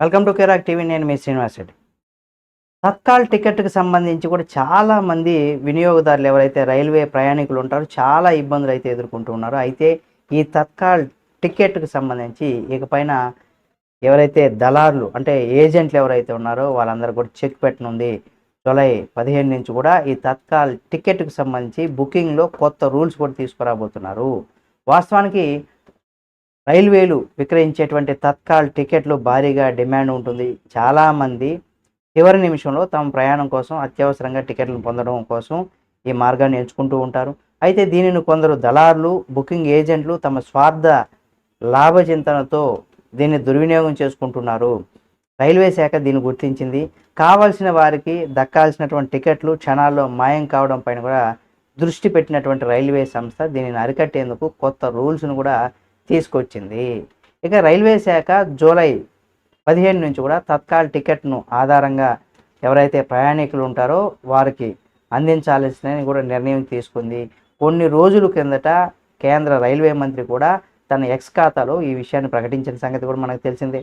Welcome to కెరాక్ TV. నేను మీ శ్రీనివాస్ రెడ్డి. తత్కాల్ టికెట్కి సంబంధించి కూడా చాలా మంది వినియోగదారులు ఎవరైతే రైల్వే ప్రయాణికులు ఉంటారో చాలా ఇబ్బందులు అయితే ఎదుర్కొంటూ ఉన్నారు. అయితే ఈ తత్కాల్ టికెట్కి సంబంధించి ఇకపైన ఎవరైతే దళారులు అంటే ఏజెంట్లు ఎవరైతే ఉన్నారో వాళ్ళందరూ కూడా చెక్ పెట్టనుంది. జూలై పదిహేను నుంచి కూడా ఈ తత్కాల్ టికెట్కి సంబంధించి బుకింగ్లో కొత్త రూల్స్ కూడా తీసుకురాబోతున్నారు. వాస్తవానికి రైల్వేలు విక్రయించేటువంటి తత్కాల్ టికెట్లు భారీగా డిమాండ్ ఉంటుంది. చాలామంది చివరి నిమిషంలో తమ ప్రయాణం కోసం అత్యవసరంగా టికెట్లు పొందడం కోసం ఈ మార్గాన్ని ఎంచుకుంటూ ఉంటారు. అయితే దీనిని కొందరు దళారులు బుకింగ్ ఏజెంట్లు తమ స్వార్థ లాభచింతనతో దీన్ని దుర్వినియోగం చేసుకుంటున్నారు. రైల్వే శాఖ దీన్ని గుర్తించింది. కావాల్సిన వారికి దక్కాల్సినటువంటి టికెట్లు క్షణాల్లో మాయం కావడం పైన కూడా దృష్టి పెట్టినటువంటి రైల్వే సంస్థ దీనిని అరికట్టేందుకు కొత్త రూల్స్ను కూడా తీసుకొచ్చింది. ఇక రైల్వే శాఖ జూలై పదిహేను నుంచి కూడా తత్కాల్ టికెట్ను ఆధారంగా ఎవరైతే ప్రయాణికులు ఉంటారో వారికి అందించాల్సిన కూడా నిర్ణయం తీసుకుంది. కొన్ని రోజుల కిందట కేంద్ర రైల్వే మంత్రి కూడా తన ఎక్స్ ఖాతాలో ఈ విషయాన్ని ప్రకటించిన సంగతి కూడా మనకు తెలిసిందే.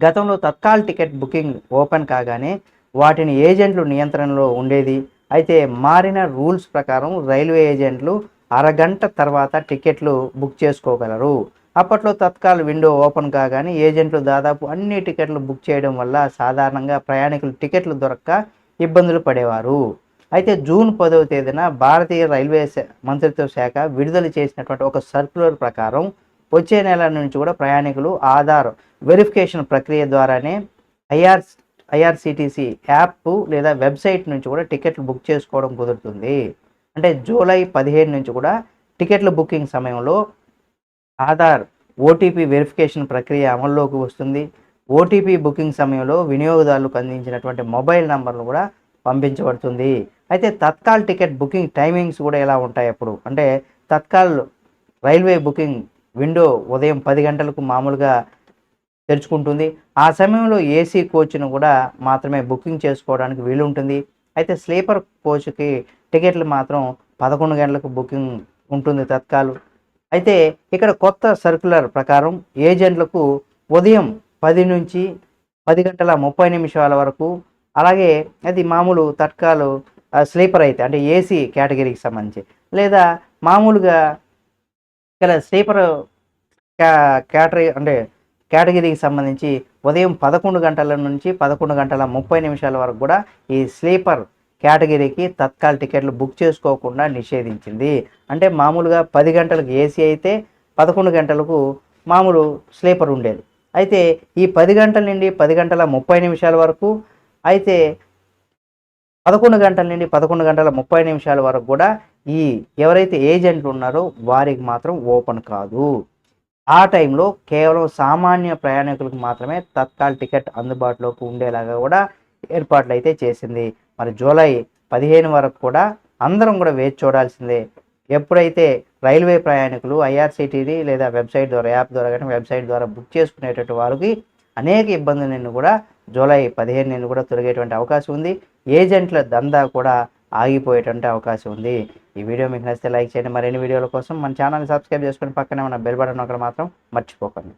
గతంలో తత్కాల్ టికెట్ బుకింగ్ ఓపెన్ కాగానే వాటిని ఏజెంట్లు నియంత్రణలో ఉండేది. అయితే మారిన రూల్స్ ప్రకారం రైల్వే ఏజెంట్లు అరగంట తర్వాత టికెట్లు బుక్ చేసుకోగలరు. అప్పట్లో తత్కాల విండో ఓపెన్ కాగానే ఏజెంట్లు దాదాపు అన్ని టికెట్లు బుక్ చేయడం వల్ల సాధారణంగా ప్రయాణికులు టికెట్లు దొరక్క ఇబ్బందులు పడేవారు. అయితే జూన్ పదవ తేదీన భారతీయ రైల్వే మంత్రిత్వ శాఖ విడుదల చేసినటువంటి ఒక సర్క్యులర్ ప్రకారం వచ్చే నెల నుంచి కూడా ప్రయాణికులు ఆధార్ వెరిఫికేషన్ ప్రక్రియ ద్వారానే ఐఆర్ ఐఆర్సిటీసీ యాప్ లేదా వెబ్సైట్ నుంచి కూడా టికెట్లు బుక్ చేసుకోవడం కుదురుతుంది. అంటే జూలై పదిహేను నుంచి కూడా టికెట్ల బుకింగ్ సమయంలో ఆధార్ ఓటీపీ వెరిఫికేషన్ ప్రక్రియ అమల్లోకి వస్తుంది. ఓటీపీ బుకింగ్ సమయంలో వినియోగదారులకు అందించినటువంటి మొబైల్ నంబర్లు కూడా పంపించబడుతుంది. అయితే తత్కాల్ టికెట్ బుకింగ్ టైమింగ్స్ కూడా ఎలా ఉంటాయి అప్పుడు? అంటే తత్కాల్ రైల్వే బుకింగ్ విండో ఉదయం పది గంటలకు మామూలుగా తెరుచుకుంటుంది. ఆ సమయంలో ఏసీ కోచ్ను కూడా మాత్రమే బుకింగ్ చేసుకోవడానికి వీలుంటుంది. అయితే స్లీపర్ కోచ్కి టికెట్లు మాత్రం పదకొండు గంటలకు బుకింగ్ ఉంటుంది తత్కాలు. అయితే ఇక్కడ కొత్త సర్క్యులర్ ప్రకారం ఏజెంట్లకు ఉదయం పది నుంచి పది గంటల ముప్పై నిమిషాల వరకు అలాగే అది మామూలు తత్కాలు స్లీపర్ అయితే అంటే ఏసీ కేటగిరీకి సంబంధించి లేదా మామూలుగా ఇక్కడ స్లీపర్ కేటరీ అంటే కేటగిరీకి సంబంధించి ఉదయం పదకొండు గంటల నుంచి పదకొండు గంటల ముప్పై నిమిషాల వరకు కూడా ఈ స్లీపర్ కేటగిరీకి తత్కాల్ టికెట్లు బుక్ చేసుకోకుండా నిషేధించింది. అంటే మామూలుగా పది గంటలకు ఏసీ అయితే పదకొండు గంటలకు మామూలు స్లీపర్ ఉండేది. అయితే ఈ పది గంటల నుండి పది గంటల ముప్పై నిమిషాల వరకు అయితే పదకొండు గంటల నుండి పదకొండు గంటల ముప్పై నిమిషాల వరకు కూడా ఈ ఎవరైతే ఏజెంట్లు ఉన్నారో వారికి మాత్రం ఓపెన్ కాదు. ఆ టైంలో కేవలం సామాన్య ప్రయాణికులకు మాత్రమే తత్కాల్ టికెట్ అందుబాటులోకి ఉండేలాగా కూడా ఏర్పాట్లు అయితే చేసింది. మరి జూలై పదిహేను వరకు కూడా అందరం కూడా వేచి చూడాల్సిందే. ఎప్పుడైతే రైల్వే ప్రయాణికులు ఐఆర్సిటీని లేదా వెబ్సైట్ ద్వారా యాప్ ద్వారా కానీ వెబ్సైట్ ద్వారా బుక్ చేసుకునేటటువంటి వారికి అనేక ఇబ్బందుల నుండి కూడా జూలై పదిహేను నుండి కూడా తొలగేటువంటి అవకాశం ఉంది. ఏజెంట్ల దందా కూడా ఆగిపోయేటువంటి అవకాశం ఉంది. ఈ వీడియో మీకు నచ్చితే లైక్ చేయండి. మరిన్ని వీడియోల కోసం మన ఛానల్ని సబ్స్క్రైబ్ చేసుకుని పక్కనే ఉన్న బెల్ బటన్ ఒకటి మాత్రం మర్చిపోకండి.